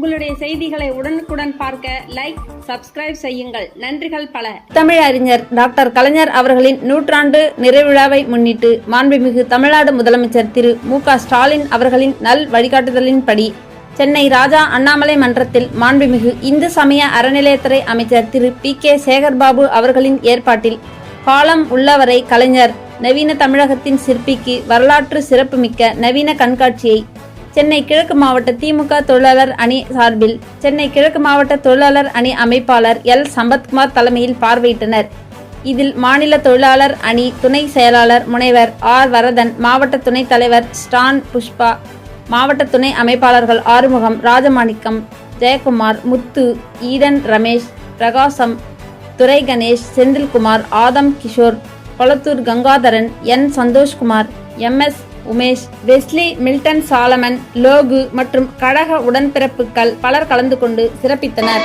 உங்களுடைய செய்திகளை உடனுக்குடன் பார்க்க லைக் சப்ஸ்கிரைப் செய்யுங்கள். நன்றிகள் பல. தமிழறிஞர் டாக்டர் கலைஞர் அவர்களின் நூற்றாண்டு நிறைவிழாவை முன்னிட்டு மாண்புமிகு தமிழ்நாடு முதலமைச்சர் திரு மு க ஸ்டாலின் அவர்களின் நல் வழிகாட்டுதலின்படி சென்னை ராஜா அண்ணாமலை மன்றத்தில் மாண்புமிகு இந்து சமய அறநிலையத்துறை அமைச்சர் திரு பி கே சேகர்பாபு அவர்களின் ஏற்பாட்டில் காலம் உள்ளவரை கலைஞர் நவீன தமிழகத்தின் சிற்பிக்கு வரலாற்று சிறப்புமிக்க நவீன கண்காட்சியை சென்னை கிழக்கு மாவட்ட திமுக தொழிலாளர் அணி சார்பில் சென்னை கிழக்கு மாவட்ட தொழிலாளர் அணி அமைப்பாளர் எல். சம்பத்குமார் தலைமையில் பார்வையிட்டனர். இதில் மாநில தொழிலாளர் அணி துணை செயலாளர் முனைவர் ஆர். வரதன் மாவட்ட துணைத் தலைவர் ஸ்டான் புஷ்பா மாவட்ட துணை அமைப்பாளர்கள் Arumugam Rajamanickam Jayakumar Muthu Eden Ramesh Prakasam Durai Ganesh Senthilkumar Adam Kishore Kolathur Gangadharan N. Santhoshkumar M. S. Umesh Wesley Milton Solomon Logu மற்றும் கழக உடன்பிறப்புகள் பலர் கலந்து கொண்டு சிறப்பித்தனர்.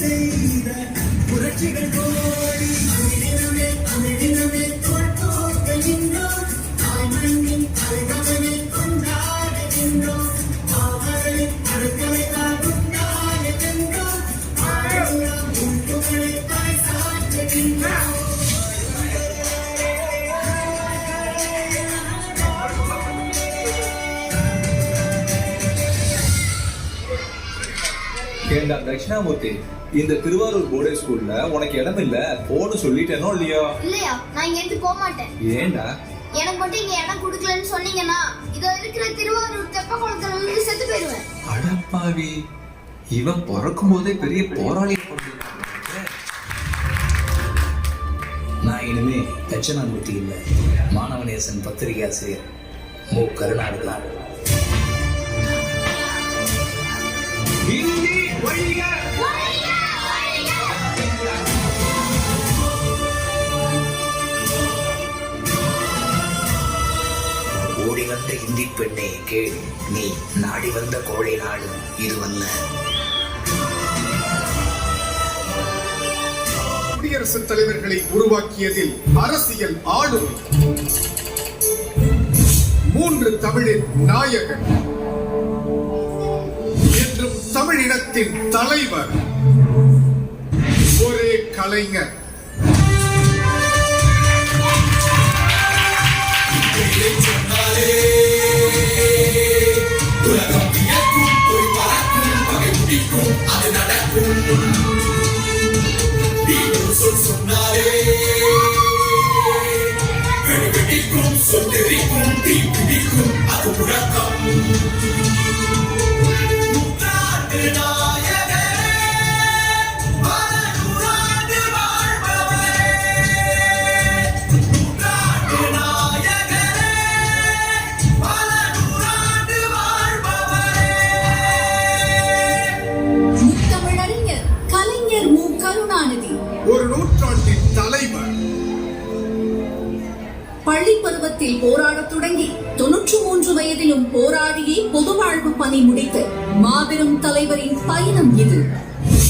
செய்த புரட்சிகள் போல. ஏண்டா தட்சிணாமூர்த்தி இந்த திருவாரூர் போர்டே ஸ்கூல்ல உனக்கு இடம் இல்ல போன்னு சொல்லிட்டேனோ இல்லையோ? இல்லையா? நான் இங்க இருந்து போக மாட்டேன். ஏண்டா? எனக்கு மட்டும் இங்க இடம் கொடுக்கலன்னு சொன்னீங்கன்னா இதோ இருக்கிற திருவாரூர் தெப்ப குளத்துல செத்து போயிருவேன் அடப்பாவி இவன் பிறக்கும் போதே பெரிய போராளி நான் இனிமே தட்சணாமூர்த்தி இல்லை மாணவநேசன் பத்திரிகை ஆசிரியர் மு. கருணாநிதி ஓடி வந்த இந்தி பெண்ணே கேள். நீ நாடி வந்த கோழை நாடு இதுவல்ல. குடியரசுத் தலைவர்களை உருவாக்கியதில் அரசியல் ஆளும். மூன்று தமிழின் நாயகன். என்றும் தலைவர். ஒரே கலைஞர். உலகம் வியக்கும் ஒரு முத்தமிழறிஞர் பள்ளி பருவத்தில் போராடத் தொடங்கி தொன்னூற்று மூன்று வயதிலும் போராடியே பொது வாழ்வு பணி முடித்த மாபெரும் தலைவரின் பயணம் இது.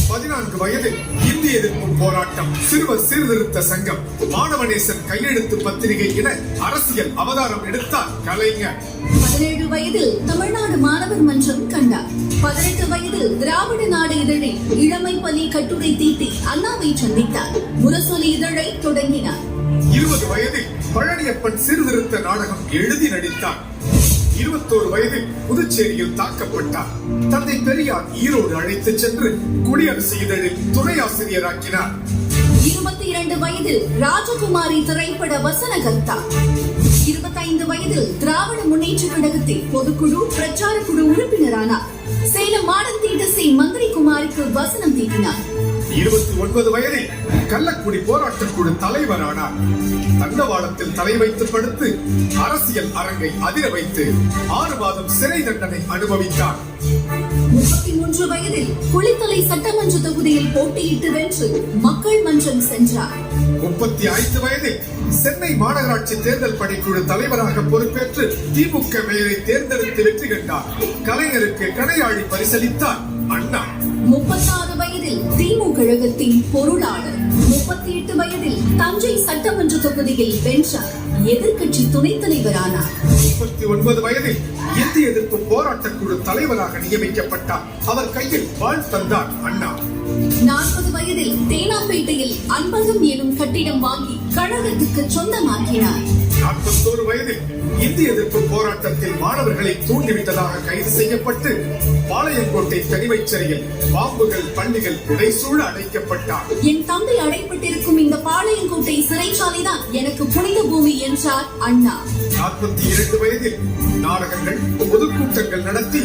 பதினான்கு வயதில் இந்திய எதிர்ப்பு போராட்டம் சிறுவர் சீர்திருத்த சங்கம் மாணவநேசன் கையெழுத்து பத்திரிகை என அரசியல் அவதாரம் எடுத்தார் கலைஞர். பதினேழு வயதில் தமிழ்நாடு மாணவர் மன்றம் கண்டார். பதினெட்டு வயதில் திராவிட நாடு இதழில் இளமை பலி கட்டுரை தீட்டி அண்ணாவை சந்தித்தார். முரசொலி இதழை தொடங்கினார். இருபது வயதில் பழனியப்பன் சீர்திருத்த நாடகம் எழுதி நடித்தார். இருபத்தோரு வயதில் புதுச்சேரியில் தாக்கப்பட்டார். தந்தை பெரியார் ஈரோடு அழைத்துச் சென்று குடியரசு இதழில் துணை ஆசிரியராக்கினார். இருபத்தி இரண்டு வயதில் ராஜகுமாரி திரைப்பட வசனகர்த்தா. இருபத்தைந்து வயதில் திராவிட முன்னேற்ற கழகத்தின் பொதுக்குழு பிரச்சார குழு உறுப்பினரானார். சேலம் மாடல் தீட்டசி மந்திரி குமாருக்கு வசனம் தீட்டினார். இருபத்தி ஒன்பது வயதில் கள்ளக்குடி போராட்ட குழு தலைவரானார். தண்டவாளத்தில் தலை வைத்து படுத்து அரசியல் அரங்கை அதிர வைத்து ஆறு மாதம் சிறை தண்டனை அனுபவித்தார். முப்பத்தி மூன்று வயதில் குளித்தலை சட்டமன்ற தொகுதியில் போட்டியிட்டு வென்று மக்கள் மன்றம் சென்றார். முப்பத்தி ஐந்து வயதில் சென்னை மாநகராட்சி தேர்தல் பணிக்குழு தலைவராக பொறுப்பேற்று திமுக மேயரை தேர்ந்தெடுத்து வெற்றி கண்டார். கலைஞருக்கு கடையாழி பரிசளித்தார் அண்ணா. முப்பத்தாறு வயதில் திமுக கழகத்தின் பொருளாளர். முப்பத்தி எட்டு வயதில் தஞ்சை சட்டமன்ற தொகுதியில் வென்றார் எதிர்க்கட்சி துணைத் தலைவரானார். முப்பத்தி ஒன்பது வயதில் இந்திய எதிர்ப்பு போராட்டக் குழு தலைவராக நியமிக்கப்பட்டார் அவர் கையில் வாழ் தந்தார் அண்ணா. நாற்பது வயதில் தேனாம்பேட்டையில் அன்பகம் எனும் கட்டிடம் வாங்கி கழகத்துக்கு சொந்தமாக்கினார். நாற்பத்தோரு வயதில் இந்திய எதிர்ப்பு போராட்டத்தில் மாணவர்களை தூண்டிவிட்டதாக கைது செய்யப்பட்டு பாளையங்கோட்டை தனிமைச் சிறையில் பாம்புகள் பள்ளிகள் உடைசூழ அடைக்கப்பட்டார். என் தம்பி அடைப்பட்டிருக்கும் இந்த பாளையங்கோட்டை சிறைச்சாலைதான் எனக்கு புனித பூமி என்றார் அண்ணா. நாற்பத்தி இரண்டு வயதில் நாடகங்கள் பொதுக்கூட்டங்கள் நடத்தி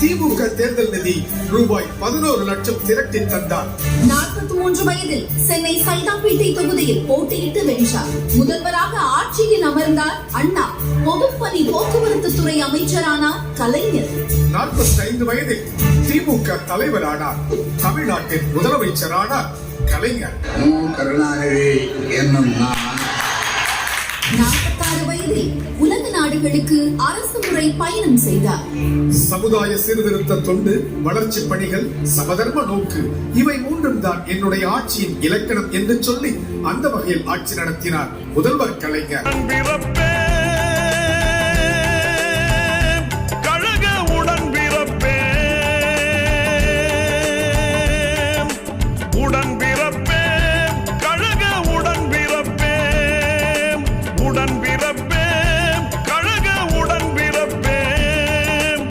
திமுக தேர்தல் நிதி ரூபாய் பதினோரு லட்சம் திரட்டி தந்தார். நாற்பத்தி மூன்று வயதில் சென்னை சைதாப்பேட்டை தொகுதியில் போட்டியிட்டு வென்றார். முதல்வராக ஆட்சியில் அமர்ந்தார் அண்ணா. பொதுப்பணி போக்குவரத்து துறை அமைச்சரானார் கலைஞர். நாற்பத்தி ஐந்து வயதில் திமுக தலைவரானார். தமிழ்நாட்டின் முதலமைச்சரானார் கலைஞர். மு. கருணாநிதி என்னும் நான். நாற்பத்தாறு வயதில் உலக நாடுகளுக்கு அரசு முறை பயணம் செய்தார். சமுதாய சீர்திருத்த தொண்டு வளர்ச்சி பணிகள் சமதர்ம நோக்கு இவை மூன்றும் தான் என்னுடைய ஆட்சியின் இலக்கணம் என்று சொல்லி அந்த வகையில் ஆட்சி நடத்தினார் முதல்வர் கலைஞர்.